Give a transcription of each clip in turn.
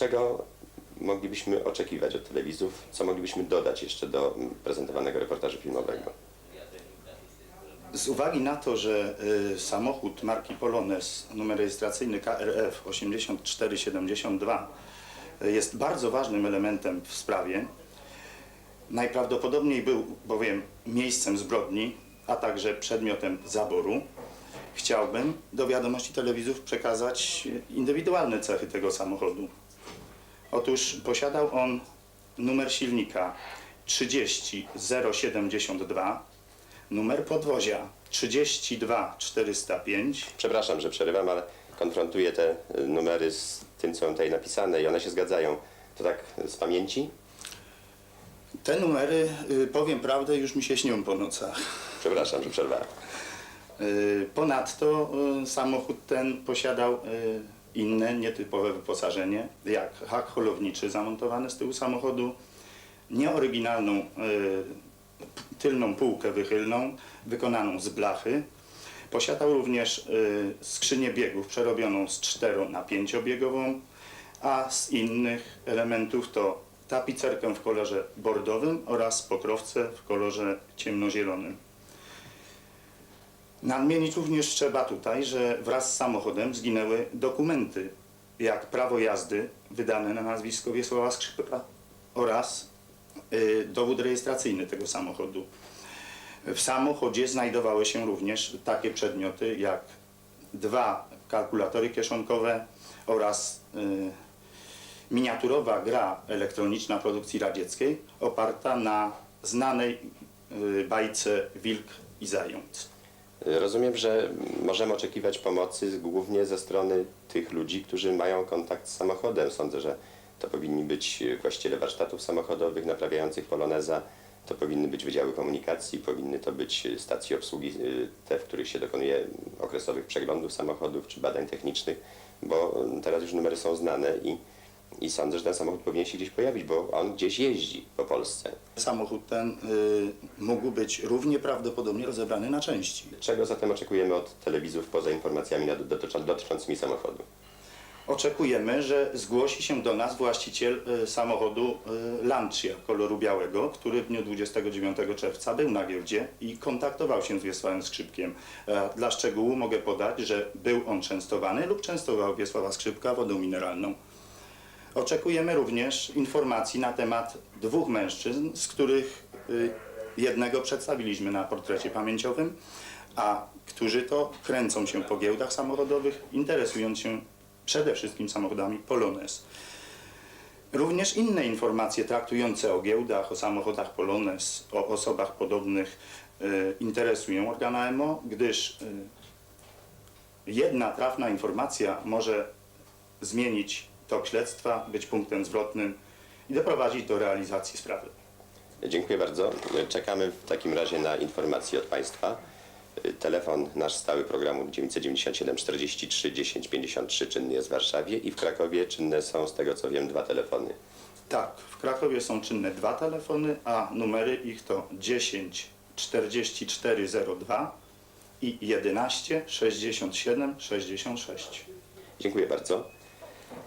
Czego moglibyśmy oczekiwać od telewizów? Co moglibyśmy dodać jeszcze do prezentowanego reportażu filmowego? Z uwagi na to, że y, samochód marki Polones, numer rejestracyjny KRF 8472 y, jest bardzo ważnym elementem w sprawie, najprawdopodobniej był bowiem miejscem zbrodni, a także przedmiotem zaboru, chciałbym do wiadomości telewizów przekazać indywidualne cechy tego samochodu. Otóż posiadał on numer silnika 30072, numer podwozia 32405, Przepraszam, że przerywam, ale konfrontuję te y, numery z tym, co tutaj napisane i one się zgadzają. To tak z pamięci? Te numery, y, powiem prawdę, już mi się śnią po nocach. Przepraszam, że przerwałem. Y, Ponadto y, samochód ten posiadał y, inne, nietypowe wyposażenie, jak hak holowniczy zamontowany z tyłu samochodu, nieoryginalną y, tylną półkę wychylną, wykonaną z blachy. Posiadał również y, skrzynię biegów przerobioną z 4 na 5-biegową, a z innych elementów to tapicerkę w kolorze bordowym oraz pokrowce w kolorze ciemnozielonym. Nadmienić również trzeba tutaj, że wraz z samochodem zginęły dokumenty, jak prawo jazdy wydane na nazwisko Wiesława Skrzypka oraz y, dowód rejestracyjny tego samochodu. W samochodzie znajdowały się również takie przedmioty jak dwa kalkulatory kieszonkowe oraz y, miniaturowa gra elektroniczna produkcji radzieckiej oparta na znanej y, bajce Wilk i Zając. Rozumiem, że możemy oczekiwać pomocy głównie ze strony tych ludzi, którzy mają kontakt z samochodem. Sądzę, że to powinni być właściciele warsztatów samochodowych naprawiających Poloneza, to powinny być wydziały komunikacji, powinny to być stacje obsługi, y, te, w których się dokonuje okresowych przeglądów samochodów czy badań technicznych, bo teraz już numery są znane i, i sądzę, że ten samochód powinien się gdzieś pojawić, bo on gdzieś jeździ po Polsce. Samochód ten y, mógł być równie prawdopodobnie rozebrany na części. Czego zatem oczekujemy od telewizów poza informacjami nad- dotyczą- dotyczącymi samochodu? Oczekujemy, że zgłosi się do nas właściciel y, samochodu y, Lancia koloru białego, który w dniu 29 czerwca był na giełdzie i kontaktował się z Wiesławem Skrzypkiem. E, Dla szczegółu mogę podać, że był on częstowany lub częstował Wiesława Skrzypka wodą mineralną. Oczekujemy również informacji na temat dwóch mężczyzn, z których y, jednego przedstawiliśmy na portrecie pamięciowym, a którzy to kręcą się po giełdach samochodowych, interesując się przede wszystkim samochodami Polones. Również inne informacje traktujące o giełdach, o samochodach Polones, o osobach podobnych y, interesują organa EMO, gdyż y, jedna trafna informacja może zmienić tok śledztwa, być punktem zwrotnym i doprowadzić do realizacji sprawy. Dziękuję bardzo. Czekamy w takim razie na informacje od Państwa. Telefon nasz stały programu 997 43 10 53 czynny jest w Warszawie i w Krakowie czynne są, z tego co wiem, dwa telefony. Tak, w Krakowie są czynne dwa telefony, a numery ich to 10 4402 i 11 67 66. Dziękuję bardzo.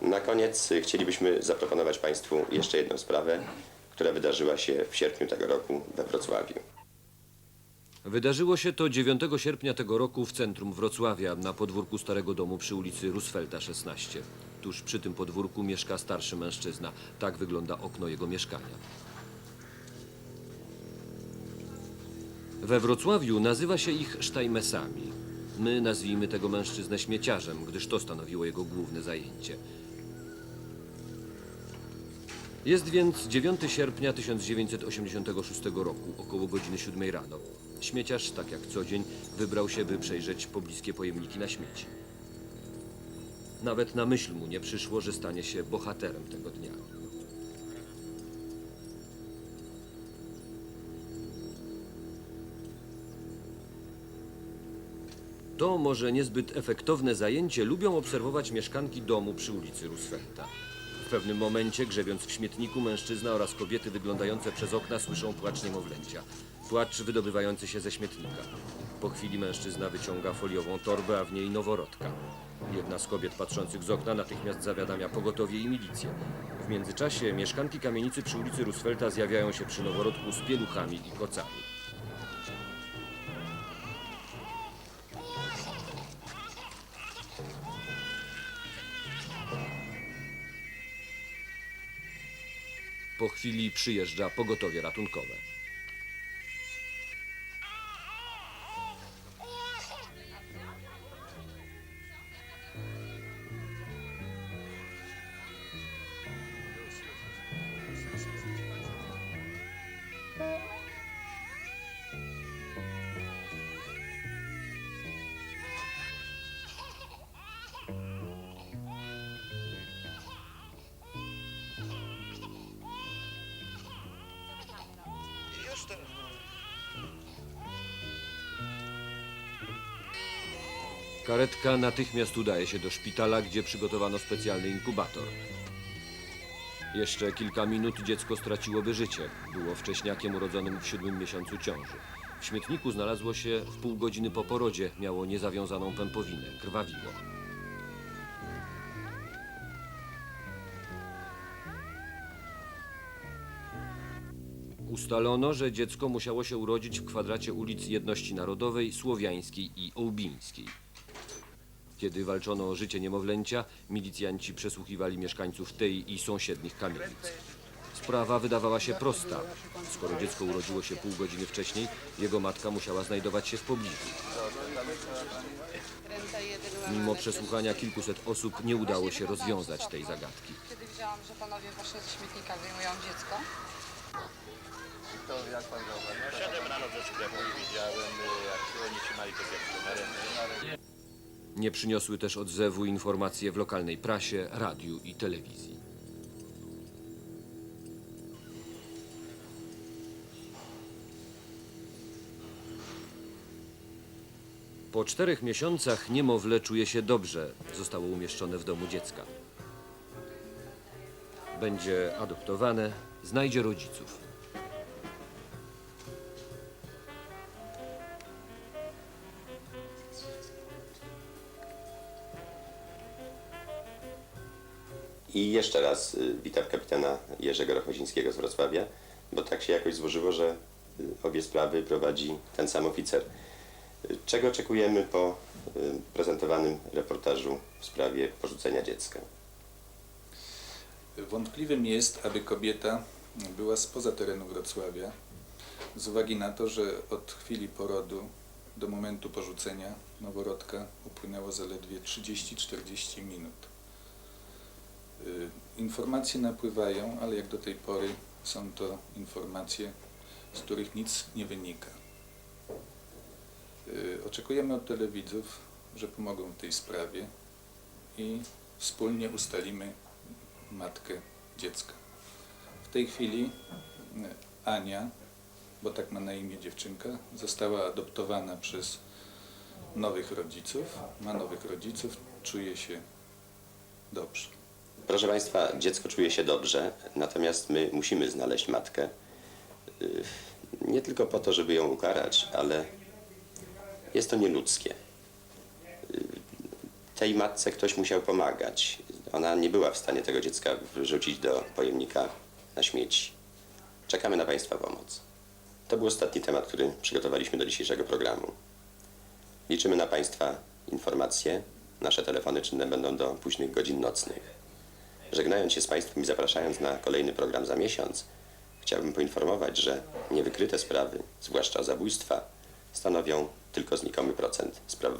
Na koniec y, chcielibyśmy zaproponować Państwu jeszcze jedną sprawę, która wydarzyła się w sierpniu tego roku we Wrocławiu. Wydarzyło się to 9 sierpnia tego roku w centrum Wrocławia, na podwórku Starego Domu przy ulicy Roosevelta 16. Tuż przy tym podwórku mieszka starszy mężczyzna. Tak wygląda okno jego mieszkania. We Wrocławiu nazywa się ich sztajmesami. My nazwijmy tego mężczyznę śmieciarzem, gdyż to stanowiło jego główne zajęcie. Jest więc 9 sierpnia 1986 roku, około godziny 7 rano. Śmieciarz, tak jak co dzień, wybrał się, by przejrzeć pobliskie pojemniki na śmieci. Nawet na myśl mu nie przyszło, że stanie się bohaterem tego dnia. To może niezbyt efektowne zajęcie lubią obserwować mieszkanki domu przy ulicy Roosevelta. W pewnym momencie, grzebiąc w śmietniku, mężczyzna oraz kobiety wyglądające przez okna słyszą płacz niemowlęcia. Płacz wydobywający się ze śmietnika. Po chwili mężczyzna wyciąga foliową torbę, a w niej noworodka. Jedna z kobiet patrzących z okna natychmiast zawiadamia pogotowie i milicję. W międzyczasie mieszkanki kamienicy przy ulicy Roosevelta zjawiają się przy noworodku z pieluchami i kocami. Chwili przyjeżdża pogotowie ratunkowe. Karetka natychmiast udaje się do szpitala, gdzie przygotowano specjalny inkubator. Jeszcze kilka minut dziecko straciłoby życie. Było wcześniakiem urodzonym w siódmym miesiącu ciąży. W śmietniku znalazło się w pół godziny po porodzie. Miało niezawiązaną pępowinę. Krwawiło. Ustalono, że dziecko musiało się urodzić w kwadracie ulic Jedności Narodowej, Słowiańskiej i Ołbińskiej. Kiedy walczono o życie niemowlęcia, milicjanci przesłuchiwali mieszkańców tej i sąsiednich kamienic. Sprawa wydawała się prosta. Skoro dziecko urodziło się pół godziny wcześniej, jego matka musiała znajdować się w pobliżu. Mimo przesłuchania kilkuset osób nie udało się rozwiązać tej zagadki. Kiedy widziałam, że panowie właśnie ze śmietnika wyjmują dziecko, Szedłem rano do sklepu i widziałem, jak oni trzymali to dziecko na ręce. Nie przyniosły też odzewu informacje w lokalnej prasie, radiu i telewizji. Po czterech miesiącach niemowlę czuje się dobrze. Zostało umieszczone w domu dziecka. Będzie adoptowane, znajdzie rodziców. I jeszcze raz y, witam kapitana Jerzego Rochozińskiego z Wrocławia, bo tak się jakoś złożyło, że y, obie sprawy prowadzi ten sam oficer. Y, Czego oczekujemy po prezentowanym reportażu w sprawie porzucenia dziecka? Wątpliwym jest, aby kobieta była spoza terenu Wrocławia, z uwagi na to, że od chwili porodu do momentu porzucenia noworodka upłynęło zaledwie 30-40 minut. Y, Informacje napływają, ale jak do tej pory są to informacje, z których nic nie wynika. Y, Oczekujemy od telewidzów, że pomogą w tej sprawie i wspólnie ustalimy matkę dziecka. W tej chwili e, Ania, bo tak ma na imię dziewczynka, została adoptowana przez nowych rodziców, ma nowych rodziców, czuje się dobrze. Proszę Państwa, dziecko czuje się dobrze, natomiast my musimy znaleźć matkę. Y, Nie tylko po to, żeby ją ukarać, ale jest to nieludzkie. Y, Tej matce ktoś musiał pomagać. Ona nie była w stanie tego dziecka wrzucić do pojemnika na śmieci. Czekamy na Państwa pomoc. To był ostatni temat, który przygotowaliśmy do dzisiejszego programu. Liczymy na Państwa informacje. Nasze telefony czynne będą do późnych godzin nocnych. Żegnając się z Państwem i zapraszając na kolejny program za miesiąc, chciałbym poinformować, że niewykryte sprawy, zwłaszcza zabójstwa, stanowią tylko znikomy procent spraw